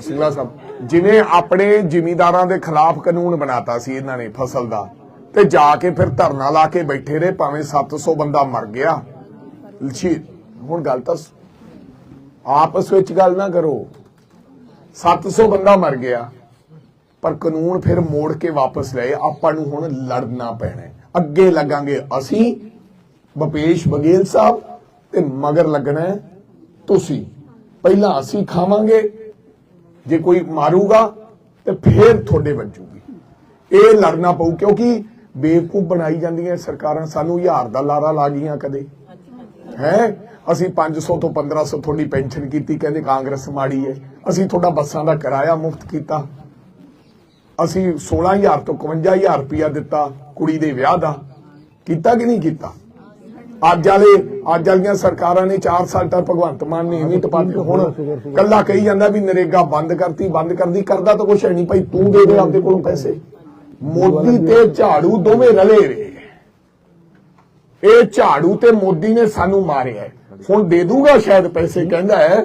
ਸਿੰਘਲਾ ਸਾਹਿਬ, ਜਿਵੇਂ ਆਪਣੇ ਜਿਮੀਦਾਰਾਂ ਦੇ ਖਿਲਾਫ ਕਾਨੂੰਨ ਬਣਾਤਾ ਸੀ ਇਹਨਾਂ ਨੇ ਫਸਲ ਦਾ, ਤੇ ਜਾ ਕੇ ਫਿਰ ਧਰਨਾ ਲਾ ਕੇ ਬੈਠੇ ਰਹੇ, ਭਾਵੇਂ 700 ਬੰਦਾ ਮਰ ਗਿਆ। ਲਛੀ, ਹੁਣ ਗੱਲ ਤਾਂ ਆਪਸ ਵਿੱਚ ਗੱਲ ਨਾ ਕਰੋ। 700 ਬੰਦਾ ਮਰ ਗਿਆ, ਪਰ ਕਾਨੂੰਨ ਫਿਰ ਮੋੜ ਕੇ ਵਾਪਸ ਲਏ, ਆਪਾਂ ਨੂੰ ਹੁਣ ਲੜਨਾ ਪੈਣਾ ਅੱਗੇ ਲੱਗਾਂਗੇ ਅਸੀਂ, ਬਪੇਸ਼ ਬਗੇਲ ਸਾਹਿਬ, ਤੇ ਮਗਰ ਲੱਗਣਾ ਤੁਸੀਂ। ਪਹਿਲਾਂ ਅਸੀਂ ਖਾਵਾਂਗੇ ਜੇ ਕੋਈ ਮਾਰੂਗਾ ਤੇ ਫੇਰ ਤੁਹਾਡੇ ਵੱਜੂਗੀ। ਇਹ ਲੜਨਾ ਪਊ ਕਿਉਂਕਿ ਬੇਵਕੂਫ ਬਣਾਈ ਜਾਂਦੀਆਂ ਸਰਕਾਰਾਂ ਸਾਨੂੰ ਹਜ਼ਾਰ ਦਾ ਲਾਰਾ ਲਾ ਗਈਆਂ ਕਦੇ। ਹੈ? ਅਸੀਂ 500 ਤੋਂ 1500 ਤੁਹਾਡੀ ਪੈਨਸ਼ਨ ਕੀਤੀ, ਕਹਿੰਦੇ ਕਾਂਗਰਸ ਮਾੜੀ ਹੈ। ਅਸੀਂ ਤੁਹਾਡਾ ਬੱਸਾਂ ਦਾ ਕਿਰਾਇਆ ਮੁਫਤ ਕੀਤਾ। ਅਸੀਂ 16000 ਤੋਂ 51000 ਰੁਪਇਆ ਦਿੱਤਾ ਕੁੜੀ ਦੇ ਵਿਆਹ ਦਾ। ਕੀਤਾ ਕਿ ਨਹੀਂ ਕੀਤਾ? ਅੱਜ ਵਾਲੇ ਅੱਜ ਵਾਲੀਆਂ ਸਰਕਾਰਾਂ ਨੇ 4 ਸਾਲ ਤੱਕ ਭਗਵੰਤ ਮਾਨ ਨੇ ਇਵੇਂ ਟਪਾ ਕੇ ਹੁਣ ਕੱਲਾ ਕਹੀ ਜਾਂਦਾ ਵੀ ਨਰੇਗਾ ਬੰਦ ਕਰਤੀ ਬੰਦ ਕਰਦੀ ਕਰਦਾ ਤਾਂ ਕੁਛ ਹੈ ਨਹੀਂ ਭਾਈ ਤੂੰ ਦੇ ਦੇ ਆਪਦੇ ਕੋਲੋਂ ਪੈਸੇ। ਮੋਦੀ ਤੇ ਝਾੜੂ ਦੋਵੇਂ ਰਲੇ ਰਹੇ ਇਹ ਝਾੜੂ ਤੇ ਮੋਦੀ ਨੇ ਸਾਨੂੰ ਮਾਰਿਆ। ਹੁਣ ਦੇ ਦੂਗਾ ਸ਼ਾਇਦ ਪੈਸੇ ਕਹਿੰਦਾ ਹੈ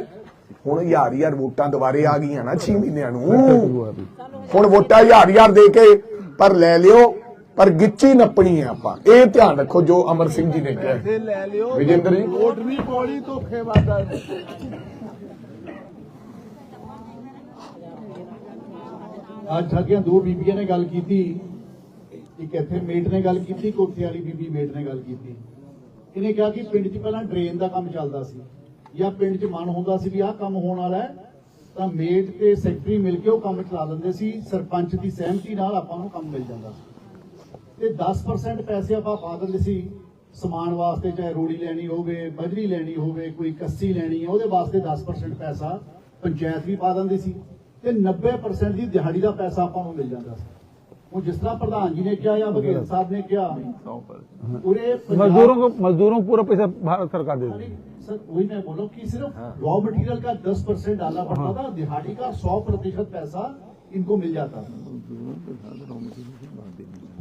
ਹੁਣ ਹਜ਼ਾਰ ਹਜ਼ਾਰ ਵੋਟਾਂ ਦੁਬਾਰੇ ਆ ਗਈਆਂ ਨਾ 6 ਮਹੀਨਿਆਂ ਨੂੰ। ਹੁਣ ਵੋਟਾਂ ਹਜ਼ਾਰ ਹਜ਼ਾਰ ਦੇ ਕੇ ਪਰ ਲੈ ਲਿਓ ਪਰ ਗਿੱਚੀ ਨੱਪਣੀ ਹੈ ਆਪਾਂ। ਇਹ ਧਿਆਨ ਰੱਖੋ ਜੋ ਅਮਰ ਸਿੰਘ ਜੀ ਨੇ ਕਿਹਾ। ਪੈਸੇ ਲੈ ਲਿਓ। ਵਿਜੇਂਦਰ ਜੀ। ਵੋਟ ਨਹੀਂ ਪਾਉਣੀ ਧੋਖੇਬਾਜ਼ਾਂ ਅੱਜ ਸਾਡੀਆਂ ਦੋ ਬੀਬੀਆਂ ਨੇ ਗੱਲ ਕੀਤੀ। ਇੱਕ ਇੱਥੇ ਮੇਟ ਨੇ ਗੱਲ ਕੀਤੀ ਕੋਠੇ ਵਾਲੀ ਬੀਬੀ ਮੇਟ ਨੇ ਗੱਲ ਕੀਤੀ। ਇਹਨੇ ਕਿਹਾ ਕਿ ਪਿੰਡ 'ਚ ਪਹਿਲਾਂ ਡਰੇਨ ਦਾ ਕੰਮ ਚੱਲਦਾ ਸੀ ਜਾਂ ਪਿੰਡ 'ਚ ਮਨ ਹੁੰਦਾ ਸੀ ਵੀ ਆਹ ਕੰਮ ਹੋਣ ਵਾਲਾ ਹੈ ਤਾਂ ਮੇਟ ਤੇ ਸੈਕਟਰੀ ਮਿਲ ਕੇ ਉਹ ਕੰਮ ਚਲਾ ਲੈਂਦੇ ਸੀ। ਸਰਪੰਚ ਦੀ ਸਹਿਮਤੀ ਨਾਲ ਆਪਾਂ ਨੂੰ ਕੰਮ ਮਿਲ ਜਾਂਦਾ ਸੀ। ਤੇ 10% ਪੈਸੇ ਆਪਾਂ ਪਾ ਦਿੰਦੇ ਸੀ ਸਮਾਨ ਵਾਸਤੇ ਚਾਹੇ ਰੋੜੀ ਲੈਣੀ ਹੋਵੇ ਬਜਰੀ ਲੈਣੀ ਹੋਵੇ ਕੋਈ ਕੱਸੀ ਲੈਣੀ ਹੈ ਉਹਦੇ ਵਾਸਤੇ 10% ਪੈਸਾ ਪੰਚਾਇਤ ਵੀ ਪਾ ਦਿੰਦੀ ਸੀ ਤੇ 90% ਦੀ ਦਿਹਾੜੀ ਦਾ ਪੈਸਾ ਆਪਾਂ ਨੂੰ ਮਿਲ ਜਾਂਦਾ ਸੀ ਉਹ ਜਿਸ ਤਰ੍ਹਾਂ ਪ੍ਰਧਾਨ ਜੀ ਨੇ ਕਿਹਾ ਜਾਂ ਬਘੇਲ ਸਾਹਿਬ ਨੇ ਕਿਹਾ ਪੂਰੇ ਪੰਜਾਬ- मजदूरों को मजदूरों को पूरा पैसा भारत सरकार दे अरे, देगी सर वही मैं बोल रहा हूँ कि सिर्फ रॉ मटेरियल का 10 परसेंट डालना पड़ता था दिहाड़ी का 100 प्रतिशत पैसा इनको मिल जाता था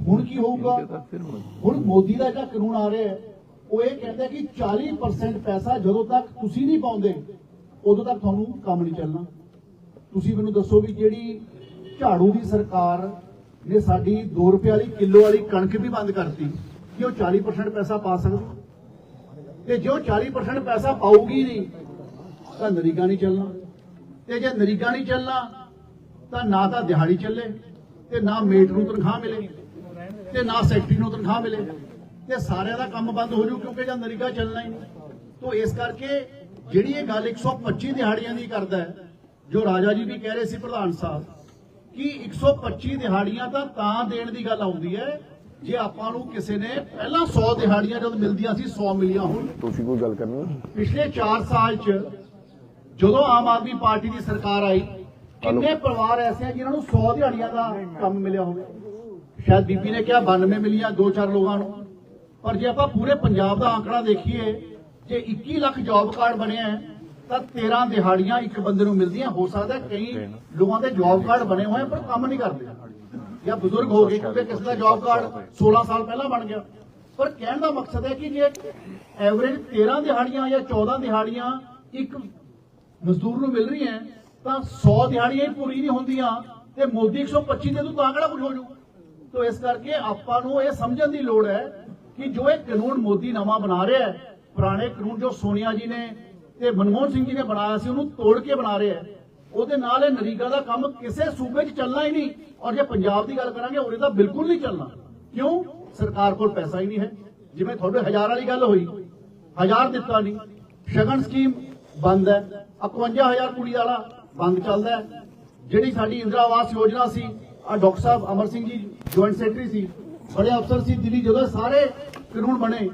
ਹੁਣ ਕੀ ਹੋਊਗਾ? ਹੁਣ ਮੋਦੀ ਦਾ ਜਿਹੜਾ ਕਾਨੂੰਨ ਆ ਰਿਹਾ ਹੈ ਉਹ ਇਹ ਕਹਿੰਦਾ ਕਿ 40% ਪੈਸਾ ਜਦੋਂ ਤੱਕ ਤੁਸੀਂ ਨਹੀਂ ਪਾਉਂਦੇ ਉਦੋਂ ਤੱਕ ਤੁਹਾਨੂੰ ਕੰਮ ਨਹੀਂ ਚੱਲਣਾ। ਤੁਸੀਂ ਮੈਨੂੰ ਦੱਸੋ ਵੀ ਜਿਹੜੀ ਝਾੜੂ ਦੀ ਸਰਕਾਰ ਨੇ ਸਾਡੀ 2 ਰੁਪਏ ਵਾਲੀ ਕਿਲੋ ਵਾਲੀ ਕਣਕ ਵੀ ਬੰਦ ਕਰਤੀ ਕਿ ਉਹ 40% ਪੈਸਾ ਪਾ ਸਕਦੀ? ਤੇ ਜੋ 40% ਪੈਸਾ ਪਾਊਗੀ ਨਹੀਂ ਤਾਂ ਨਰੀਗਾ ਨਹੀਂ ਚੱਲਣਾ। ਤੇ ਜੇ ਨਰੀਗਾ ਨਹੀਂ ਚੱਲਣਾ ਤਾਂ ਨਾ ਤਾਂ ਦਿਹਾੜੀ ਚੱਲੇ ਤੇ ਨਾ ਮੇਟ ਨੂੰ ਤਨਖਾਹ ਮਿਲੇ। ਤੇ ਨਾ ਸੈਕਟਰੀ ਨੂੰ ਤਨਖਾਹ ਮਿਲੇ। ਤੇ ਸਾਰਿਆਂ ਦਾ ਕੰਮ ਬੰਦ ਹੋ ਜੂ ਕਿਉਂਕਿ ਜਾਂ ਨਰੀਗਾ ਚੱਲਣਾ ਹੀ ਨਹੀਂ। ਤੋਂ ਇਸ ਕਰਕੇ ਜਿਹੜੀ ਇਹ ਗੱਲ 125 ਦਿਹਾੜੀਆਂ ਦੀ ਕਰਦਾ ਹੈ ਜੋ ਰਾਜਾ ਜੀ ਵੀ ਕਹਿ ਰਹੇ ਸੀ ਪ੍ਰਧਾਨ ਸਾਹਿਬ ਕਿ 125 ਦਿਹਾੜੀਆਂ ਤਾਂ ਤਾਂ ਦੇਣ ਦੀ ਗੱਲ ਆਉਂਦੀ ਹੈ ਜੇ ਆਪਾਂ ਨੂੰ ਕਿਸੇ ਨੇ ਪਹਿਲਾਂ 100 ਦਿਹਾੜੀਆਂ ਜਦ ਮਿਲਦੀਆਂ ਸੀ 100 ਮਿਲੀਆਂ ਹੋਣ। ਤੁਸੀਂ ਕੋਈ ਗੱਲ ਕਰਨੀ ਪਿਛਲੇ 4 ਸਾਲ ਚ ਜਦੋਂ ਆਮ ਆਦਮੀ ਪਾਰਟੀ ਦੀ ਸਰਕਾਰ ਆਈ ਕਿੰਨੇ ਪਰਿਵਾਰ ਐਸੇ ਆ ਜਿਨ੍ਹਾਂ ਨੂੰ 100 ਦਿਹਾੜੀਆਂ ਦਾ ਕੰਮ ਮਿਲਿਆ ਹੋਵੇ। ਸ਼ਾਇਦ ਬੀਬੀ ਨੇ ਕਿਹਾ 92 ਮਿਲੀਆਂ ਦੋ ਚਾਰ ਲੋਕਾਂ ਨੂੰ। ਪਰ ਜੇ ਆਪਾਂ ਪੂਰੇ ਪੰਜਾਬ ਦਾ ਆંકੜਾ ਦੇਖੀਏ ਜੇ 21 ਲੱਖ ਜੌਬ ਕਾਰਡ ਬਣਿਆ ਤਾਂ 13 ਦਿਹਾੜੀਆਂ ਇੱਕ ਬੰਦੇ ਨੂੰ ਮਿਲਦੀਆਂ। ਹੋ ਸਕਦਾ ਕਈ ਲੋਕਾਂ ਦੇ ਜੌਬ ਕਾਰਡ ਬਣੇ ਹੋਏ ਪਰ ਕੰਮ ਨਹੀਂ ਕਰਦੇ। ਜਾਂ ਬਜ਼ੁਰਗ ਹੋ ਗਏ ਕਿਉਂਕਿ ਕਿਸੇ ਦਾ ਜੌਬ ਕਾਰਡ 16 ਸਾਲ ਪਹਿਲਾਂ ਬਣ ਗਿਆ। ਪਰ ਕਹਿਣ ਦਾ ਮਕਸਦ ਹੈ ਕਿ ਜੇ ਐਵਰੇਜ 13 ਦਿਹਾੜੀਆਂ ਜਾਂ 14 ਦਿਹਾੜੀਆਂ ਇੱਕ ਮਜ਼ਦੂਰ ਨੂੰ ਮਿਲ ਰਹੀਆਂ ਤਾਂ 100 ਦਿਹਾੜੀਆਂ ਹੀ ਪੂਰੀ ਨਹੀਂ ਹੁੰਦੀਆਂ। ਤੇ ਮੋਦੀ 125 ਦੇ ਦੂ ਤਾਂ ਕਿਹੜਾ ਕੁਝ ਹੋ ਜੂ ਤੋ ਇਸ ਕਰਕੇ ਆਪਾਂ ਨੂੰ ਇਹ ਸਮਝਣ ਦੀ ਲੋੜ ਹੈ ਕਿ ਜੋ ਇਹ ਕਾਨੂੰਨ ਮੋਦੀ ਨਵਾਂ ਬਣਾ ਰਿਹਾ ਹੈ, ਪੁਰਾਣੇ ਕਾਨੂੰਨ ਜੋ ਸੋਨੀਆ ਜੀ ਨੇ ਤੇ ਮਨਮੋਹਨ ਸਿੰਘ ਜੀ ਨੇ ਬਣਾਇਆ ਸੀ, ਉਹਨੂੰ ਤੋੜ ਕੇ ਬਣਾ ਰਿਹਾ ਹੈ। ਉਹਦੇ ਨਾਲ ਇਹ ਨਰੀਗਾ ਦਾ ਕੰਮ ਕਿਸੇ ਸੂਬੇ 'ਚ ਚੱਲਣਾ ਹੀ ਨਹੀਂ। ਔਰ ਜੇ ਪੰਜਾਬ ਦੀ ਗੱਲ ਕਰਾਂਗੇ ਉਹਦੇ ਤਾਂ ਬਿਲਕੁਲ ਨਹੀਂ ਚੱਲਣਾ। ਕਿਉਂ? ਸਰਕਾਰ ਕੋਲ ਪੈਸਾ ਹੀ ਨਹੀਂ ਹੈ। ਜਿਵੇਂ ਤੁਹਾਡੇ ਹਜ਼ਾਰ ਵਾਲੀ ਗੱਲ ਹੋਈ, ਹਜ਼ਾਰ ਦਿੱਤਾ ਨਹੀਂ। ਸ਼ਗਨ ਸਕੀਮ ਬੰਦ ਹੈ। 51000 ਕੁੜੀ ਵਾਲਾ ਬੰਦ ਚੱਲਦਾ ਹੈ। ਜਿਹੜੀ ਸਾਡੀ ਇੰਦਰਾ ਆਵਾਸ ਯੋਜਨਾ ਸੀ ਆ ਡਾਕਟਰ ਸਾਹਿਬ ਅਮਰ ਸਿੰਘ ਜੀ ਜੁਆਇੰਟ ਸੈਕਟਰੀ ਸੀ ਬੜੇ ਅਫਸਰ ਸੀ ਦਿੱਲੀ ਜਦੋਂ ਸਾਰੇ ਕਾਨੂੰਨ ਬਣੇ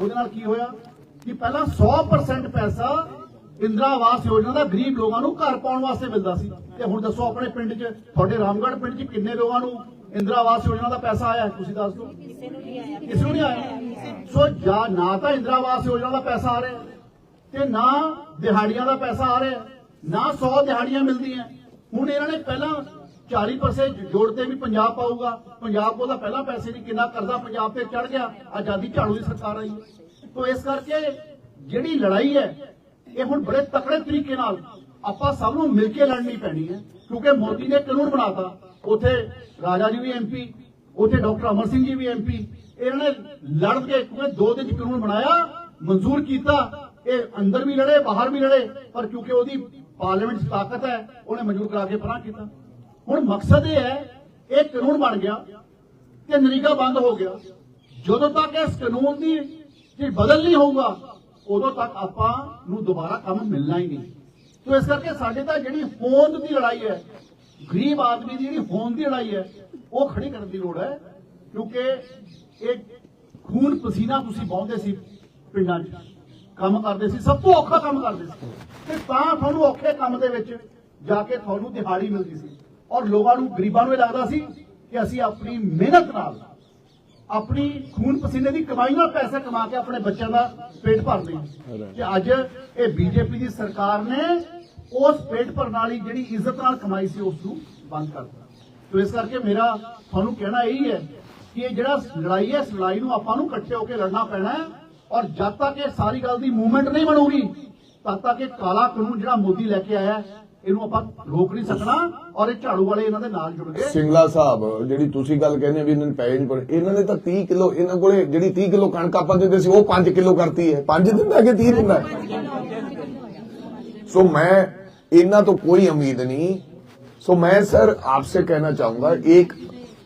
ਉਹਦੇ ਨਾਲ ਕੀ ਹੋਇਆ ਕਿ ਪਹਿਲਾਂ 100% ਪੈਸਾ ਇੰਦਰਾ ਆਵਾਸ ਯੋਜਨਾ ਦਾ ਗਰੀਬ ਲੋਕਾਂ ਨੂੰ ਘਰ ਪਾਉਣ ਵਾਸਤੇ ਮਿਲਦਾ ਸੀ। ਤੇ ਹੁਣ ਦੱਸੋ ਆਪਣੇ ਪਿੰਡ 'ਚ ਤੁਹਾਡੇ ਰਾਮਗੜ੍ਹ ਪਿੰਡ 'ਚ ਕਿੰਨੇ ਲੋਕਾਂ ਨੂੰ ਇੰਦਰਾ ਆਵਾਸ ਯੋਜਨਾ ਦਾ ਪੈਸਾ ਆਇਆ? ਤੁਸੀਂ ਦੱਸ ਦਿਓ। ਕਿਸੇ ਨੂੰ ਨਹੀਂ ਆਇਆ। ਸੋ ਜਾਂ ਨਾ ਤਾਂ ਇੰਦਰਾ ਆਵਾਸ ਯੋਜਨਾ ਦਾ ਪੈਸਾ ਆ ਰਿਹਾ ਤੇ ਨਾ ਦਿਹਾੜੀਆਂ ਦਾ ਪੈਸਾ ਆ ਰਿਹਾ ਨਾ 100 ਦਿਹਾੜੀਆਂ ਮਿਲਦੀਆਂ। ਹੁਣ ਇਹਨਾਂ ਨੇ ਪਹਿਲਾਂ 40% ਜੋੜਦੇ ਵੀ ਪੰਜਾਬ ਪਾਊਗਾ। ਪੰਜਾਬ ਕੋਲ ਤਾਂ ਪਹਿਲਾਂ ਪੈਸੇ ਨਹੀਂ, ਕਿੰਨਾ ਕਰਜ਼ਾ ਪੰਜਾਬ ਤੇ ਚੜ ਗਿਆ, ਆਜ਼ਾਦੀ ਝਾੜੂ ਦੀ ਸਰਕਾਰ ਆਈ। ਤੋਂ ਇਸ ਕਰਕੇ ਜਿਹੜੀ ਲੜਾਈ ਹੈ, ਇਹ ਹੁਣ ਬੜੇ ਤਕੜੇ ਤਰੀਕੇ ਨਾਲ ਆਪਾਂ ਸਭ ਨੂੰ ਮਿਲ ਕੇ ਲੜਨੀ ਪੈਣੀ ਹੈ, ਕਿਉਂਕਿ ਮੋਦੀ ਨੇ ਕਾਨੂੰਨ ਬਣਾਤਾ। ਉਥੇ ਰਾਜਾ ਜੀ ਵੀ ਐਮਪੀ ਉਥੇ ਡਾਕਟਰ ਅਮਰ ਸਿੰਘ ਜੀ ਵੀ ਐਮਪੀ ਇਹਨਾਂ ਨੇ ਲੜ ਕੇ ਕਿਉਂਕਿ ਦੋ ਦਿਨ 'ਚ ਕਾਨੂੰਨ ਬਣਾਇਆ, ਮਨਜ਼ੂਰ ਕੀਤਾ, ਇਹ ਅੰਦਰ ਵੀ ਲੜੇ, ਬਾਹਰ ਵੀ ਲੜੇ, ਪਰ ਕਿਉਂਕਿ ਉਹਦੀ ਪਾਰਲੀਮੈਂਟ 'ਚ ਤਾਕਤ ਹੈ, ਉਹਨੇ ਮਨਜ਼ੂਰ ਕਰਾ ਕੇ ਪਰਾਂ ਕੀਤਾ। ਹੁਣ ਮਕਸਦ ਇਹ ਹੈ, ਇਹ ਕਾਨੂੰਨ ਬਣ ਗਿਆ ਤੇ ਨਰੀਗਾ ਬੰਦ ਹੋ ਗਿਆ। ਜਦੋਂ ਤੱਕ ਇਸ ਕਾਨੂੰਨ ਦੀ ਜੇ ਬਦਲ ਨਹੀਂ ਹੋਊਗਾ, ਉਦੋਂ ਤੱਕ ਆਪਾਂ ਨੂੰ ਦੁਬਾਰਾ ਕੰਮ ਮਿਲਣਾ ਹੀ ਨਹੀਂ। ਸੋ ਇਸ ਕਰਕੇ ਸਾਡੇ ਤਾਂ ਜਿਹੜੀ ਹੋਂਦ ਦੀ ਲੜਾਈ ਹੈ, ਗਰੀਬ ਆਦਮੀ ਦੀ ਜਿਹੜੀ ਹੋਂਦ ਦੀ ਲੜਾਈ ਹੈ, ਉਹ ਖੜੀ ਕਰਨ ਦੀ ਲੋੜ ਹੈ, ਕਿਉਂਕਿ ਇਹ ਖੂਨ ਪਸੀਨਾ ਤੁਸੀਂ ਬਹੁੰਦੇ ਸੀ ਪਿੰਡਾਂ 'ਚ। ਕੰਮ ਕਰਦੇ ਸੀ, ਸਭ ਤੋਂ ਔਖਾ ਕੰਮ ਕਰਦੇ ਸੀ। ਤੇ ਤਾਂ ਤੁਹਾਨੂੰ ਔਖੇ ਕੰਮ ਦੇ ਵਿੱਚ ਜਾ ਕੇ ਤੁਹਾਨੂੰ ਦਿਹਾੜੀ ਮਿਲਦੀ ਸੀ। ਔਰ ਲੋਕਾਂ ਨੂੰ, ਗਰੀਬਾਂ ਨੂੰ ਇਹ ਲੱਗਦਾ ਸੀ ਕਿ ਅਸੀਂ ਆਪਣੀ ਮਿਹਨਤ ਨਾਲ, ਆਪਣੀ ਖੂਨ ਪਸੀਨੇ ਦੀ ਕਮਾਈ ਨਾਲ ਪੈਸਾ ਕਮਾ ਕੇ ਆਪਣੇ ਬੱਚਿਆਂ ਦਾ ਪੇਟ ਭਰਦੇ ਹਾਂ ਤੇ ਅੱਜ ਇਹ ਬੀਜੇਪੀ ਦੀ ਸਰਕਾਰ ਨੇ ਉਸ ਪੇਟ ਭਰਨ ਵਾਲੀ ਜਿਹੜੀ ਇੱਜ਼ਤ ਨਾਲ ਕਮਾਈ ਸੀ, ਉਸ ਨੂੰ ਬੰਦ ਕਰਤਾ ਤੋ ਇਸ ਕਰਕੇ ਮੇਰਾ ਤੁਹਾਨੂੰ ਕਹਿਣਾ ਇਹੀ ਹੈ ਕਿ ਇਹ ਜਿਹੜਾ ਲੜਾਈ ਹੈ, ਇਸ ਲੜਾਈ ਨੂੰ ਆਪਾਂ ਨੂੰ ਇਕੱਠੇ ਹੋ ਕੇ ਲੜਨਾ ਪੈਣਾ ਹੈ ਔਰ ਜਦ ਤੱਕ ਇਹ ਸਾਰੀ ਗੱਲ ਦੀ ਮੂਵਮੈਂਟ ਨਹੀਂ ਬਣੂਗੀ, ਤਦ ਤੱਕ ਇਹ ਕਾਲਾ ਕਾਨੂੰਨ ਜਿਹੜਾ ਮੋਦੀ ਲੈ ਕੇ ਆਇਆ ਇਹਨੂੰ ਆਪਾਂ ਰੋਕ ਨਹੀਂ ਸਕਣਾ ਔਰ ਇਹ ਝਾੜੂ ਵਾਲੇ ਇਹਨਾਂ ਦੇ ਨਾਲ ਜੁੜ ਗਏ। ਸਿੰਗਲਾ ਸਾਹਿਬ, ਜਿਹੜੀ ਤੁਸੀਂ ਗੱਲ ਕਹਿੰਦੇ ਵੀ ਇਹਨਾਂ ਨੇ ਪੈਸੇ ਨਹੀਂ ਇਹਨਾਂ ਨੇ ਤਾਂ 30 ਕਿਲੋ, ਇਹਨਾਂ ਕੋਲੇ ਜਿਹੜੀ 30 ਕਿਲੋ ਕਣਕ ਆਪਾਂ ਦਿੰਦੇ ਸੀ, ਉਹ 5 ਕਿਲੋ ਕਰਤੀ ਹੈ। 5 ਦਿੰਦਾ ਕਿ 30 ਦਿੰਦਾ? ਸੋ ਮੈਂ ਇਹਨਾਂ ਤੋਂ ਕੋਈ ਉਮੀਦ ਨਹੀਂ। ਸੋ ਮੈਂ ਸਰ ਆਪਸੇ ਕਹਿਣਾ ਚਾਹੂੰਗਾ, ਇੱਕ,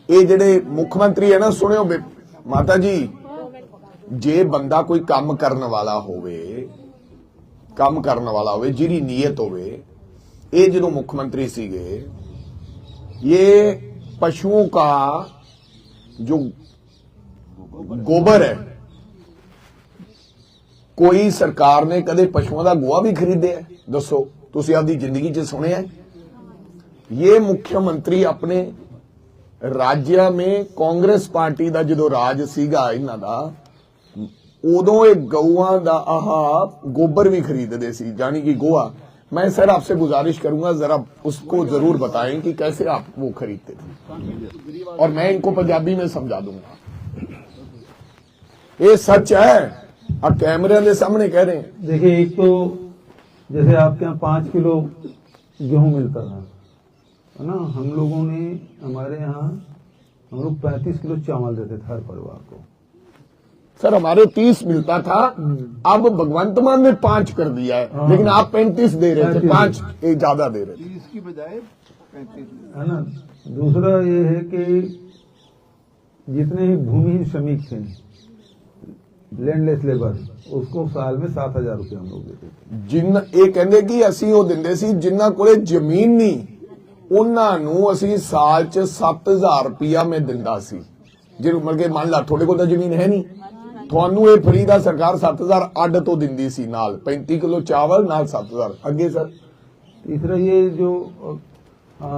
ਇਹ ਜਿਹੜੇ ਮੁੱਖ ਮੰਤਰੀ ਹੈ ਨਾ, ਸੁਣਿਓ ਮਾਤਾ ਜੀ, ਜੇ ਬੰਦਾ ਕੋਈ ਕੰਮ ਕਰਨ ਵਾਲਾ ਹੋਵੇ, ਕੰਮ ਕਰਨ ਵਾਲਾ ਹੋਵੇ, ਜਿਹਦੀ ਨੀਅਤ ਹੋਵੇ ਇਹ ਜਦੋਂ ਮੁੱਖ ਮੰਤਰੀ ਸੀਗੇ ये पशुओं का जो गोबर है ਕੋਈ ਸਰਕਾਰ ਨੇ ਕਦੇ ਪਸ਼ੂਆਂ ਦਾ ਗੋਹਾ ਵੀ ਖਰੀਦਿਆ ਹੈ? ਦੱਸੋ ਤੁਸੀਂ ਆਪਦੀ ਜ਼ਿੰਦਗੀ 'ਚ ਸੁਣਿਆ ਹੈ? ਇਹ ਮੁੱਖ ਮੰਤਰੀ ਆਪਣੇ ਰਾਜਿਆ ਮੇ ਕਾਂਗਰਸ ਪਾਰਟੀ ਦਾ ਜਦੋਂ ਰਾਜ ਸੀਗਾ ਇਹਨਾਂ ਦਾ ਉਦੋਂ ਇਹ ਗਊਆਂ ਦਾ ਆਹ गोबर भी खरीदते सी यानी कि गोहा मैं सर आपसे गुजारिश करूँगा, जरा उसको ज़रूर बताएँ कि कैसे आप वो खरीदते थे। और मैं इनको पंजाबी में समझा दूँगा। ये सच है। आप कैमरे के सामने कह रहे हैं। देखिए, एक तो जैसे आपके यहाँ पाँच किलो गेहूँ मिलता था, है ना? हम लोगों ने, हमारे यहाँ हम लोग पैंतीस किलो चावल देते थे हर परिवार को। सर हमारे तीस मिलता था अब भगवंत मान ने पांच कर दिया है हाँ। लेकिन आप पैंतीस दे रहे थे 35 पांच एक ज्यादा दे रहे थे तीस की बजाय पैंतीस है ना दूसरा ये है कि जितने भी भूमिहीन श्रमिक थे लैंडलेस लेबर उसको साल में सात हजार रुपये हम लोग देते थे ਜਿੰਨ ਇਹ ਕਹਿੰਦੇ ਕਿ ਅਸੀਂ ਉਹ ਦਿੰਦੇ ਸੀ ਜਿਨ੍ਹਾਂ ਕੋਲੇ ਜ਼ਮੀਨ ਨਹੀਂ ਉਹਨਾਂ ਨੂੰ ਅਸੀਂ ਸਾਲ 'ਚ 7000 ਰੁਪਇਆ ਮੈਂ ਦਿੰਦਾ ਸੀ ਜਿਹਨੂੰ ਮਤਲਬ ਕਿ ਮੰਨ ਲਾ ਤੁਹਾਡੇ ਕੋਲ ਤਾਂ ਜ਼ਮੀਨ ਹੈ ਨਹੀਂ ਤੁਹਾਨੂੰ ਇਹ ਫਰੀ ਦਾ ਸਰਕਾਰ 7000 ਅੱਡ ਤੋਂ ਦਿੰਦੀ ਸੀ ਨਾਲ 35 ਕਿਲੋ ਚਾਵਲ ਨਾਲ 7000 ਅੱਗੇ ਸਰ तीसरा ये जो अ,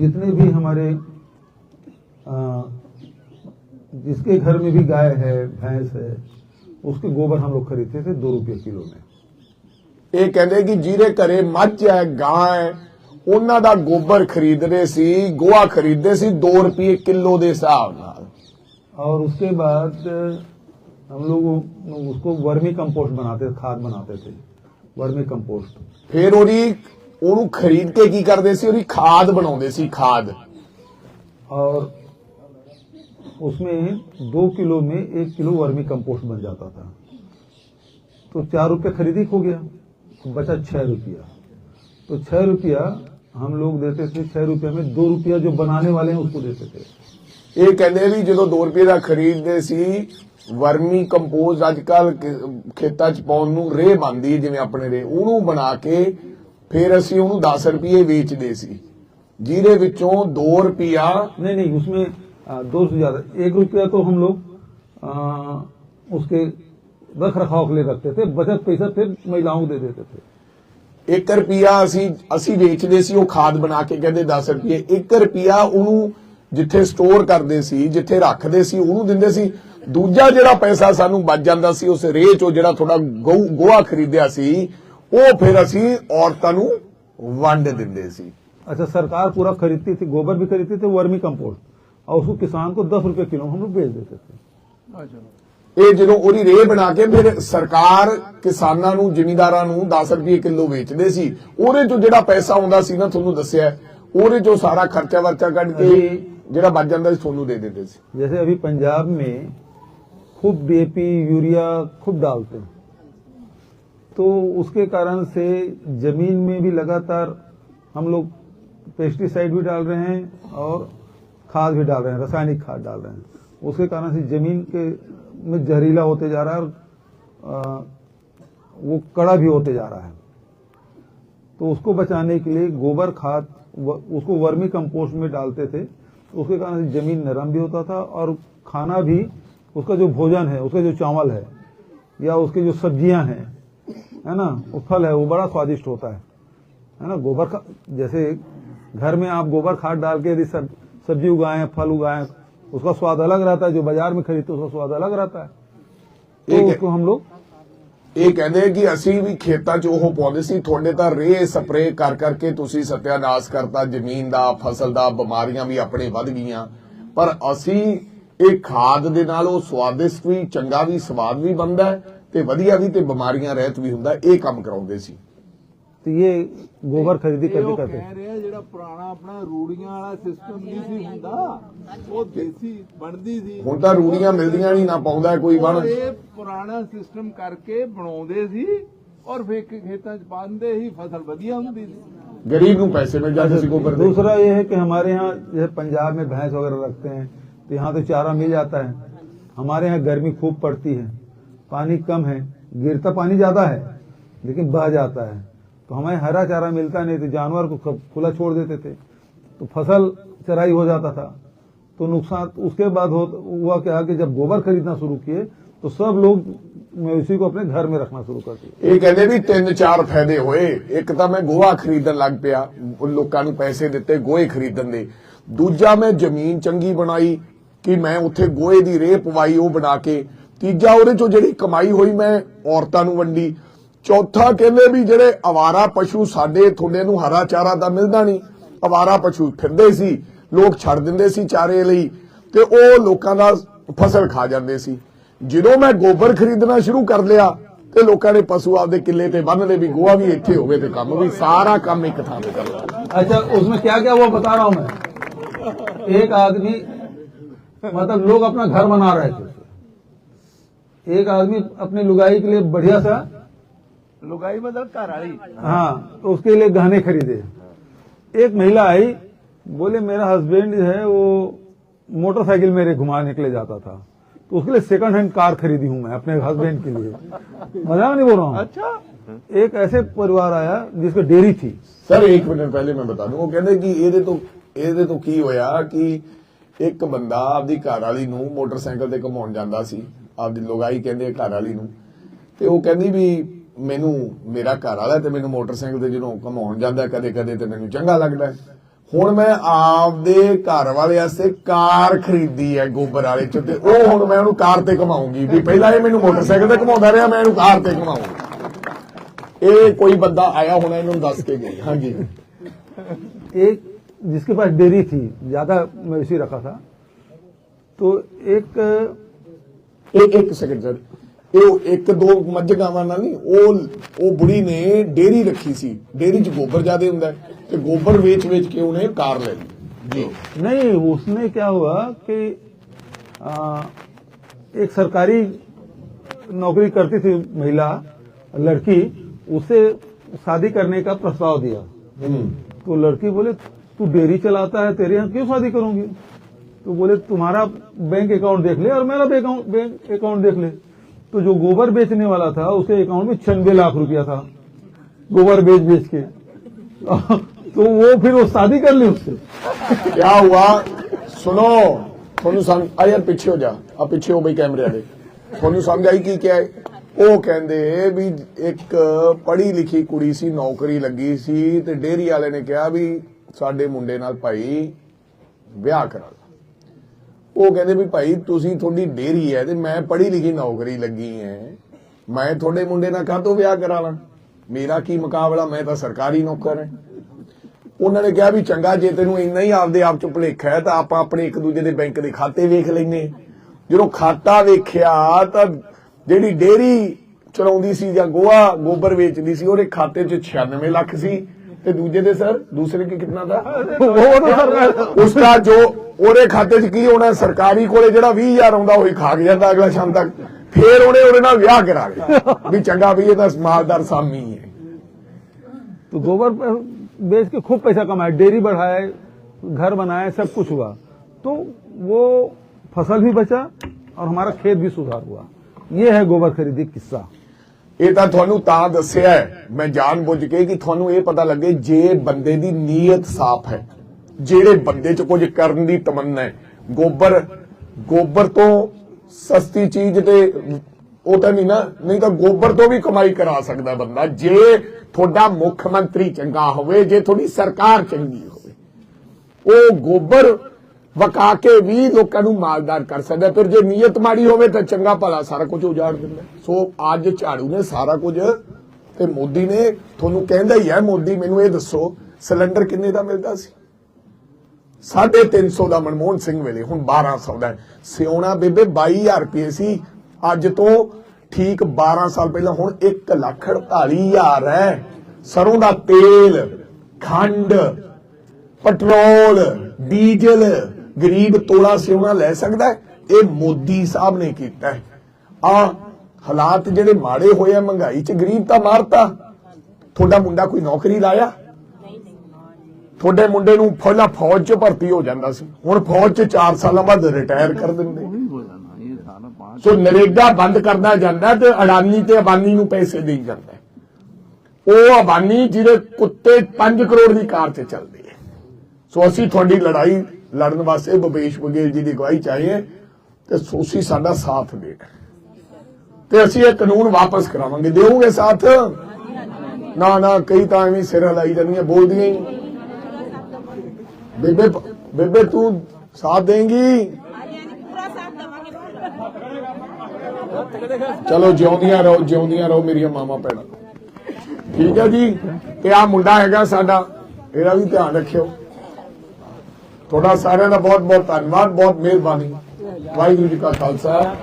जितने भी हमारे अ, जिसके घर में भी गाय है भैंस है उसके गोबर हम लोग खरीदते थे दो रुपये किलो में ਇਹ ਕਹਿੰਦੇ ਕਿ ਜਿਹਦੇ ਘਰੇ ਮੱਝ ਹੈ ਗਾਂ ਹੈ ਉਹਨਾਂ ਦਾ ਗੋਬਰ ਖਰੀਦਦੇ ਸੀ ਗੋਹਾ ਖਰੀਦਦੇ ਸੀ 2 ਰੁਪਏ ਕਿਲੋ ਦੇ ਹਿਸਾਬ ਨਾਲ और उसके बाद अ, हम लोग उसको वर्मी कंपोस्ट बनाते खाद बनाते थे वर्मी कंपोस्ट ਫਿਰ ਉਹਦੀ ਉਹਨੂੰ ਖਰੀਦ ਕੇ ਕੀ ਕਰਦੇ ਸੀ ਉਹਦੀ ਖਾਦ ਬਣਾਉਂਦੇ ਸੀ ਖਾਦ और उसमें दो किलो में एक किलो वर्मी कंपोस्ट बन जाता था तो चार रुपये खरीदी हो गया बचा छह रुपया तो छह रुपया हम लोग देते थे छह रुपया में दो रुपया जो बनाने वाले हैं उसको देते थे ਇਹ ਕਹਿੰਦੇ ਵੀ ਜਦੋਂ 2 ਰੁਪਏ ਦਾ ਖਰੀਦਦੇ ਸੀ ਵਰਮੀ ਕੰਪੋਜ਼ ਅੱਜ ਕੱਲ ਖੇਤਾਂ ਚ ਪਾਉਣ ਨੂੰ ਰੇ ਬਣਦੀ ਹੈ ਜਿਵੇਂ ਆਪਣੇ ਰੇ ਉਹਨੂੰ ਬਣਾ ਕੇ ਫਿਰ ਅਸੀਂ ਉਹਨੂੰ 10 ਰੁਪਏ ਵੇਚਦੇ ਸੀ। ਜਿਹਦੇ ਵਿੱਚੋਂ 2 ਰੁਪਿਆ नहीं नहीं उसमें दो से ज्यादा एक रुपया तो हम लोग आ, उसके रख रखाव के लिए रखते थे बचत पैसा फिर महिलाओं को दे देते थे ਰੁਪਿਆ ਅਸੀਂ ਅਸੀਂ ਵੇਚਦੇ ਸੀ ਉਹ ਖਾਦ ਬਣਾ ਕੇ ਕਹਿੰਦੇ 10 ਰੁਪਏ 1 ਰੁਪਿਆ ਉਹਨੂੰ ਜਿੱਥੇ ਸਟੋਰ ਕਰਦੇ ਸੀ ਜਿੱਥੇ ਰੱਖਦੇ ਸੀ ਉਹਨੂੰ ਦਿੰਦੇ ਸੀ। ਦੂਜਾ ਜਿਹੜਾ ਪੈਸਾ ਸਾਨੂੰ ਬਚ ਜਾਂਦਾ ਸੀ ਉਸ ਰੇਹ ਚੋਂ ਜਿਹੜਾ ਥੋੜਾ ਗੋਹਾ ਖਰੀਦਿਆ ਸੀ ਉਹ ਫਿਰ ਅਸੀਂ ਔਰਤਾਂ ਨੂੰ ਵੰਡ ਦਿੰਦੇ ਸੀ अच्छा सरकार पूरा खरीदती थी गोबर भी खरीदती थी वर्मी कंपोस्ट और उसको किसान को दस रुपए किलो हम लोग बेच देते थे ਇਹ ਜਦੋਂ ਉਹਦੀ ਰੇਹ ਬਣਾ ਕੇ ਫਿਰ ਸਰਕਾਰ ਕਿਸਾਨਾਂ ਨੂੰ ਜ਼ਿਮੀਂਦਾਰਾਂ ਨੂੰ 10 ਰੁਪਏ ਕਿਲੋ ਵੇਚਦੇ ਸੀ ਉਹਦੇ ਚੋਂ ਜਿਹੜਾ ਪੈਸਾ ਆਉਂਦਾ ਸੀ ਨਾ ਤੁਹਾਨੂੰ ਦੱਸਿਆ ਉਹਦੇ ਚੋਂ ਸਾਰਾ ਖਰਚਾ ਵਰਚਾ ਕੱਢ ਕੇ ਜਿਹੜਾ ਬਚ ਜਾਂਦਾ ਸੀ ਤੁਹਾਨੂੰ ਦੇ ਦਿੰਦੇ ਸੀ जैसे अभी पंजाब में खूब डीएपी यूरिया खूब डालते हैं। तो उसके कारण से ज़मीन में भी लगातार हम लोग पेस्टिसाइड भी डाल रहे हैं और खाद भी डाल रहे हैं, रासायनिक खाद डाल रहे हैं। उसके कारण से ज़मीन के में जहरीला होते जा रहा है और वो कड़ा भी होते जा रहा है। तो उसको बचाने के लिए गोबर खाद उसको वर्मी कंपोस्ट में डालते थे। उसके कारण से ज़मीन नरम भी होता था और खाना भी उसका जो भोजन है उसका जो चावल है या उसके जो सब्जियां हैं है ना वो फल है वो बड़ा स्वादिष्ट होता है है ना गोबर खा जैसे घर में आप गोबर खाद डाल के यदि सब, सब्जी उगाएं फल उगाएं उसका स्वाद अलग रहता है जो बाजार में खरीदते हैं, उसका स्वाद अलग रहता है ठीक तो है। उसको हम लोग ਇਹ ਕਹਿੰਦੇ ਕਿ ਅਸੀਂ ਵੀ ਖੇਤਾਂ 'ਚ ਉਹ ਪਾਉਂਦੇ ਸੀ ਤੁਹਾਡੇ ਤਾਂ ਰੇ ਸਪਰੇ ਕਰ ਕਰਕੇ ਤੁਸੀਂ ਸਤਿਆਨਾਸ਼ ਕਰਤਾ ਜ਼ਮੀਨ ਦਾ ਫਸਲ ਦਾ ਬਿਮਾਰੀਆਂ ਵੀ ਆਪਣੇ ਵੱਧ ਗਈਆਂ ਪਰ ਅਸੀਂ ਇਹ ਖਾਦ ਦੇ ਨਾਲ ਉਹ ਸਵਾਦਿਸ਼ਟ ਵੀ ਚੰਗਾ ਵੀ ਸਵਾਦ ਵੀ ਬਣਦਾ ਹੈ ਤੇ ਵਧੀਆ ਵੀ ਤੇ ਬਿਮਾਰੀਆਂ ਰਹਿਤ ਵੀ ਹੁੰਦਾ ਇਹ ਕੰਮ ਕਰਾਉਂਦੇ ਸੀ तो ये गोबर खरीदी ਇਹ करके ਉਹ करते ਕਹਿ ਰਿਹਾ ਜਿਹੜਾ ਪੁਰਾਣਾ ਆਪਣਾ ਰੂੜੀਆਂ ਵਾਲਾ ਸਿਸਟਮ ਨਹੀਂ ਸੀ ਹੁੰਦਾ ਉਹ ਦੇਸੀ ਬਣਦੀ ਸੀ ਹੁਣ ਤਾਂ ਰੂੜੀਆਂ ਮਿਲਦੀਆਂ ਨਹੀਂ ਨਾ ਪਾਉਂਦਾ ਕੋਈ ਬਣ ਔਰ ਇਹ ਪੁਰਾਣਾ ਸਿਸਟਮ ਕਰਕੇ ਬਣਾਉਂਦੇ ਸੀ ਔਰ ਫਿਰ ਖੇਤਾਂ 'ਚ ਪਾਉਂਦੇ ਹੀ ਫਸਲ ਵਧੀਆ ਹੁੰਦੀ ਸੀ ਗਰੀਬ ਨੂੰ ਪੈਸੇ ਮਿਲ ਜਾਂਦੇ ਸੀ ਗੋਬਰ ਦੇ दूसरा ये है कि हमारे यहाँ जैसे पंजाब में भैंस वगैरह रखते हैं तो यहाँ तो चारा मिल जाता है हमारे यहाँ गर्मी खूब पड़ती है पानी कम है गिरता पानी ज्यादा है लेकिन बह जाता है तो हमें हरा चारा मिलता नहीं तो जानवर को ख- खुला छोड़ देते थे तो फसल चराई हो जाता था तो नुकसान उसके बाद हो, हुआ क्या कि जब गोबर खरीदना शुरू किए तो सब लोग मवेशी को अपने घर में रखना शुरू कर दिए ਇਹ ਕਹਿੰਦੇ ਵੀ ਤਿੰਨ ਚਾਰ ਫਾਇਦੇ ਹੋਏ ਇੱਕ ਤਾਂ ਮੈਂ ਗੋਹਾ ਖਰੀਦਣ ਲੱਗ ਪਿਆ ਉਹ ਲੋਕਾਂ ਨੂੰ ਪੈਸੇ ਦਿੱਤੇ ਗੋਹੇ ਖਰੀਦਣ ਦੇ ਦੂਜਾ ਮੈਂ ਜ਼ਮੀਨ ਚੰਗੀ ਬਣਾਈ ਕਿ ਮੈਂ ਉੱਥੇ ਗੋਹੇ ਦੀ ਰੇਹ ਪਵਾਈ ਉਹ ਬਣਾ ਕੇ ਤੀਜਾ ਉਹਦੇ ਚੋਂ ਜਿਹੜੀ ਕਮਾਈ ਹੋਈ ਮੈਂ ਔਰਤਾਂ ਨੂੰ ਵੰਡੀ ਚੌਥਾ ਕਹਿੰਦੇ ਵੀ ਜਿਹੜੇ ਆਵਾਰਾ ਪਸ਼ੂ ਸਾਡੇ ਤੁਹਾਡੇ ਨੂੰ ਹਰਾ ਚਾਰਾ ਤਾਂ ਮਿਲਦਾ ਨਹੀਂ ਆਵਾਰਾ ਪਸ਼ੂ ਫਿਰਦੇ ਸੀ ਲੋਕ ਛੱਡ ਦਿੰਦੇ ਸੀ ਚਾਰੇ ਲਈ ਤੇ ਉਹ ਲੋਕਾਂ ਦਾ ਫਸਲ ਖਾ ਜਾਂਦੇ ਸੀ ਜਦੋਂ ਮੈਂ ਗੋਬਰ ਖਰੀਦਣਾ ਸ਼ੁਰੂ ਕਰ ਲਿਆ ਤੇ ਲੋਕਾਂ ਨੇ ਪਸ਼ੂ ਆਪਦੇ ਕਿੱਲੇ ਤੇ ਬੰਨ ਲਏ ਵੀ ਗੋਹਾ ਵੀ ਇੱਥੇ ਹੋਵੇ ਤੇ ਕੰਮ ਵੀ ਸਾਰਾ ਕੰਮ ਇੱਕ ਥਾਂ ਤੇ ਕਰਨਾ अच्छा उसमें क्या क्या वो बता रहा हूं मैं एक आदमी मतलब लोग अपना घर बना रहे थे एक आदमी अपने लुगाई के लिए बढ़िया सा लुगाई मतलब आई हाँ तो उसके लिए गहने खरीदे। एक महिला आई बोले मेरा हस्बैंड है वो मोटरसाइकिल मेरे घुमाने के लिए जाता था। तो उसके लिए सेकंड हैंड कार खरीदी हूँ मैं अपने हस्बैंड के लिए। मज़ाक नहीं बोल रहा हूँ। अच्छा। एक ऐसे परिवार आया जिसको डेयरी थी। सर एक मिनट पहले मैं बता दू। वो कहते की ये तो ये तो की होया कि ਇੱਕ ਬੰਦਾ ਆਪਦੀ ਘਰ ਵਾਲੀ ਨੂੰ ਮੋਟਰਸਾਈਕਲ ਤੇ ਘੁਮਾਉਣ ਜਾਂਦਾ ਸੀ, ਆਪਦੀ ਲੋਗਾਈ ਕਹਿੰਦੇ ਘਰ ਵਾਲੀ ਨੂੰ। ਤੇ ਉਹ ਕਹਿੰਦੀ ਵੀ ਮੈਨੂੰ ਮੇਰਾ ਘਰ ਵਾਲਾ ਤੇ ਮੈਨੂੰ ਮੋਟਰਸਾਈਕਲ ਤੇ ਜਦੋਂ ਘੁਮਾਉਣ ਜਾਂਦਾ ਕਦੇ ਕਦੇ ਤੇ ਮੈਨੂੰ ਚੰਗਾ ਲੱਗਦਾ। ਹੁਣ ਮੈਂ ਆਪਦੇ ਘਰ ਵਾਲੇ ਵਾਸਤੇ ਕਾਰ ਖਰੀਦੀ ਹੈ ਗੋਬਰ ਵਾਲੇ ਚ ਤੇ ਉਹ ਹੁਣ ਮੈਂ ਉਹਨੂੰ ਕਾਰ ਤੇ ਘੁਮਾਉਂਗੀ ਵੀ ਪਹਿਲਾਂ ਇਹ ਮੈਨੂੰ ਮੋਟਰਸਾਈਕਲ ਤੇ ਘੁਮਾਉਂਦਾ ਰਿਹਾ, ਮੈਂ ਇਹਨੂੰ ਕਾਰ ਤੇ ਘੁਮਾਉਂਗਾ। ਇਹ ਕੋਈ ਬੰਦਾ ਆਇਆ ਹੋਣਾ, ਇਹਨੂੰ ਦੱਸ ਕੇ ਗਈ ਹਾਂਜੀ। एक जिसके पास डेयरी थी ज्यादा मवेशी रखा था तो एक ਇੱਕ ਇੱਕ ਸੈਕਿੰਡ ਸਰ ਇਹ ਉਹ ਇੱਕ ਦੋ ਮੱਝ ਗਾਵਾਂ ਨਾਲ ਨਹੀਂ ਉਹ ਉਹ ਬੁੜੀ ਨੇ ਡੇਰੀ ਰੱਖੀ ਸੀ ਡੇਰੀ 'ਚ ਗੋਬਰ ਜ਼ਿਆਦੇ ਹੁੰਦਾ ਹੈ, ਤੇ ਗੋਬਰ ਵੇਚ-ਵੇਚ ਕੇ ਉਹਨੇ ਕਾਰ ਲੈ ਲਈ ਜੀ नहीं उसमें क्या हुआ कि आ, एक सरकारी नौकरी करती थी महिला लड़की उसे शादी करने का प्रस्ताव दिया तो लड़की बोले तू डेयरी चलाता है तेरे यहाँ क्यों शादी करूंगी तो बोले तुम्हारा बैंक अकाउंट देख ले और मेरा बैंक अकाउंट बैंक अकाउंट देख ले तो जो गोबर बेचने वाला था उसके अकाउंट में छियानवे लाख रुपया था गोबर बेच बेच के तो वो फिर वो शादी कर ली उससे ਕੀ ਹੁਆ ਸੁਣੋ ਤੁਹਾਨੂੰ ਸਮਝ ਆ ਯਾਰ ਪਿੱਛੇ ਹੋ ਜਾ ਆ ਪਿੱਛੇ ਹੋ ਬਈ ਕੈਮਰੇ ਵਾਲੇ ਤੁਹਾਨੂੰ ਸਮਝ ਆਈ ਕੀ ਕਿਹਾ ਹੈ ਉਹ ਕਹਿੰਦੇ ਵੀ ਇੱਕ ਪੜ੍ਹੀ ਲਿਖੀ ਕੁੜੀ ਸੀ ਨੌਕਰੀ ਲੱਗੀ ਸੀ ਤੇ ਡੇਰੀ ਵਾਲੇ ਨੇ ਕਿਹਾ ਵੀ ਸਾਡੇ ਮੁੰਡੇ ਨਾਲ ਭਾਈ ਵਿਆਹ ਕਰਾ ਉਹ ਕਹਿੰਦੇ ਵੀ ਭਾਈ ਤੁਸੀਂ ਤੁਹਾਡੀ ਡੇਰੀ ਹੈ ਤੇ ਮੈਂ ਪੜ੍ਹੀ ਲਿਖੀ ਨੌਕਰੀ ਲੱਗੀ ਹੈ ਮੈਂ ਤੁਹਾਡੇ ਮੁੰਡੇ ਨਾਲ ਕਾਹਤੋਂ ਵਿਆਹ ਕਰਾ ਮੇਰਾ ਕੀ ਮੁਕਾਬਲਾ? ਮੈਂ ਤਾਂ ਸਰਕਾਰੀ ਨੌਕਰ ਹਾਂ ਉਹਨਾਂ ਨੇ ਕਿਹਾ ਵੀ ਚੰਗਾ, ਜੇ ਤੈਨੂੰ ਇੰਨਾ ਹੀ ਆਪਦੇ ਆਪ ਚ ਭੁਲੇਖਾ ਹੈ ਤਾਂ ਆਪਾਂ ਆਪਣੇ ਇੱਕ ਦੂਜੇ ਦੇ ਬੈਂਕ ਦੇ ਖਾਤੇ ਵੇਖ ਲੈਨੇ ਜਦੋਂ ਖਾਤਾ ਵੇਖਿਆ, ਤਾਂ ਜਿਹੜੀ ਡੇਰੀ ਚਲਾਉਂਦੀ ਸੀ ਜਾਂ ਗੋਆ ਗੋਬਰ ਵੇਚਦੀ ਸੀ, ਉਹਦੇ ਖਾਤੇ 'ਚ 96 ਲੱਖ ਸੀ। ਤੇ ਦੂਜੇ ਦੇ ਸਰ ਦੂਸਰੇ ਕੀ ਕਿੰਨਾ ਦਾ वो तो सरकार ਉਸਦਾ ਜੋ ਉਹਦੇ ਖਾਤੇ 'ਚ ਕੀ ਹੋਣਾ ਸਰਕਾਰੀ ਕੋਲੇ ਜਿਹੜਾ 20000 ਆਉਂਦਾ ਉਹੀ ਖਾ ਕੇ ਜਾਂਦਾ ਅਗਲਾ ਸ਼ਾਮ ਤੱਕ ਫੇਰ ਉਹਨੇ ਉਹਦੇ ਨਾਲ ਵਿਆਹ ਕਰਾ ਲਿਆ ਵੀ ਚੰਗਾ ਵੀ ਇਹ ਤਾਂ ਮਾਲਦਾਰ ਸਾਮੀ ਹੈ तो गोबर पे बेच के खूब पैसा कमाया डेयरी बढ़ाए घर बनाए सब कुछ हुआ तो वो फसल भी बचा और हमारा खेत भी सुधार हुआ ये है गोबर खरीदी किस्सा ਇਹ ਤਾਂ ਤੁਹਾਨੂੰ ਤਾਂ ਦੱਸਿਆ ਮੈਂ ਜਾਣ ਬੁੱਝ ਕੇ ਕਿ ਤੁਹਾਨੂੰ ਇਹ ਪਤਾ ਲੱਗੇ ਜੇ ਬੰਦੇ ਦੀ ਨੀਅਤ ਸਾਫ਼ ਹੈ, ਜਿਹੜੇ ਬੰਦੇ 'ਚ ਕੁਝ ਕਰਨ ਦੀ ਤਮੰਨਾ ਹੈ। ਗੋਬਰ ਗੋਬਰ ਤੋਂ ਸਸਤੀ ਚੀਜ਼ ਤੇ ਉਹ ਤਾਂ ਨਹੀਂ ਨਾ, ਨਹੀਂ ਤਾਂ ਗੋਬਰ ਤੋਂ ਵੀ ਕਮਾਈ ਕਰਾ ਸਕਦਾ ਬੰਦਾ, ਜੇ ਤੁਹਾਡਾ ਮੁੱਖ ਮੰਤਰੀ ਚੰਗਾ ਹੋਵੇ, ਜੇ ਤੁਹਾਡੀ ਸਰਕਾਰ ਚੰਗੀ ਹੋਵੇ। ਉਹ ਗੋਬਰ ਵਕਾ ਕੇ ਵੀ ਲੋਕਾਂ ਨੂੰ ਮਾਲਦਾਰ ਕਰ ਸਕਦਾ। ਫਿਰ ਜੇ ਨੀਅਤ ਮਾੜੀ ਹੋਵੇ ਤਾਂ ਚੰਗਾ ਭਲਾ ਸਾਰਾ ਕੁਝ ਉਜਾੜ ਦਿੰਦਾ। ਸੋ ਅੱਜ ਝਾੜੂ ਨੇ ਸਾਰਾ ਕੁਝ ਤੇ ਮੋਦੀ ਨੇ ਤੁਹਾਨੂੰ ਕਹਿੰਦਾ ਹੀ ਹੈ, ਮੋਦੀ ਮੈਨੂੰ ਇਹ ਦੱਸੋ, ਸਿਲੰਡਰ ਕਿੰਨੇ ਦਾ ਮਿਲਦਾ ਸੀ? 350 ਦਾ ਮਨਮੋਹਨ ਸਿੰਘ ਵੇਲੇ, ਹੁਣ 1200 ਦਾ ਸਿਉਣਾ ਬੇਬੇ 22000 ਰੁਪਏ ਸੀ। ਅੱਜ ਤੋਂ ਠੀਕ 12 ਸਾਲ ਪਹਿਲਾਂ, ਹੁਣ 1 ਲੱਖ 48000 ਹੈ। ਸਰੋਂ ਦਾ ਤੇਲ, ਖੰਡ, ਪੈਟਰੋਲ, ਡੀਜ਼ਲ ਗਰੀਬ ਤੋਲਾ ਸਿਉਣਾ ਲੈ ਸਕਦਾ ਇਹ ਮੋਦੀ ਸਾਹਿਬ ਨੇ ਕੀਤਾ ਹੈ। ਆ ਹਾਲਾਤ ਜਿਹੜੇ ਮਾੜੇ ਹੋਏ ਆ, ਮਹਿੰਗਾਈ ਚ ਗਰੀਬ ਤਾਂ ਮਾਰਤਾ। ਤੁਹਾਡਾ ਮੁੰਡਾ ਕੋਈ ਨੌਕਰੀ ਲਾਇਆ? ਤੁਹਾਡੇ ਮੁੰਡੇ ਨੂੰ ਪਹਿਲਾਂ ਫੌਜ ਚ ਭਰਤੀ ਹੋ ਜਾਂਦਾ ਸੀ। ਹੁਣ ਫੌਜ ਚ 4 ਸਾਲਾਂ ਬਾਅਦ ਰਿਟਾਇਰ ਕਰ ਦਿੰਦੇ। ਸੋ ਨਰੇਗਾ ਬੰਦ ਕਰਦਾ ਜਾਂਦਾ ਤੇ ਅਡਾਨੀ ਤੇ ਅਬਾਨੀ ਨੂੰ ਪੈਸੇ ਦੇਈ ਜਾਂਦਾ ਉਹ ਅਬਾਨੀ ਜਿਹਦੇ ਕੁੱਤੇ 5 ਕਰੋੜ ਦੀ ਕਾਰ ਤੇ ਚੱਲਦੇ ਸੋ ਅਸੀਂ ਤੁਹਾਡੀ ਲੜਾਈ ਲੜਨ ਵਾਸਤੇ। ਭੁਪੇਸ਼ ਬਗੇਲ ਜੀ ਦੀ ਅਗਵਾਈ ਚਾਹੀਏ ਤੇ ਸੋਸੀ ਸਾਡਾ ਸਾਥ ਦੇ। ਤੇ ਅਸੀਂ ਇਹ ਕਾਨੂੰਨ ਵਾਪਸ ਕਰਾਵਾਂਗੇ। ਦੇਵੋਗੇ ਸਾਥ? ਨਾ ਨਾ, ਕਈ ਤਾਂ ਐਵੇਂ ਸਿਰ ਹਲਾਈ ਜਾਂਦੀਆਂ, ਬੋਲਦੀਆਂ ਹੀ। ਬੇਬੇ ਬੇਬੇ ਤੂੰ ਸਾਥ ਦੇਂਗੀ? ਚਲੋ, ਜਿਉਂਦੀਆਂ ਰਹੋ ਜਿਉਂਦੀਆਂ ਰਹੋ ਮੇਰੀਆਂ ਮਾਮਾ ਭੈਣਾਂ। ਠੀਕ ਹੈ ਜੀ? ਤੇ ਆ ਮੁੰਡਾ ਹੈਗਾ ਸਾਡਾ, ਇਹਦਾ ਵੀ ਧਿਆਨ ਰੱਖਿਓ। ਤੁਹਾਡਾ ਸਾਰਿਆਂ ਦਾ ਬਹੁਤ ਬਹੁਤ ਧੰਨਵਾਦ ਬਹੁਤ ਮਿਹਰਬਾਨੀ। ਵਾਹਿਗੁਰੂ ਜੀ ਕਾ ਖਾਲਸਾ।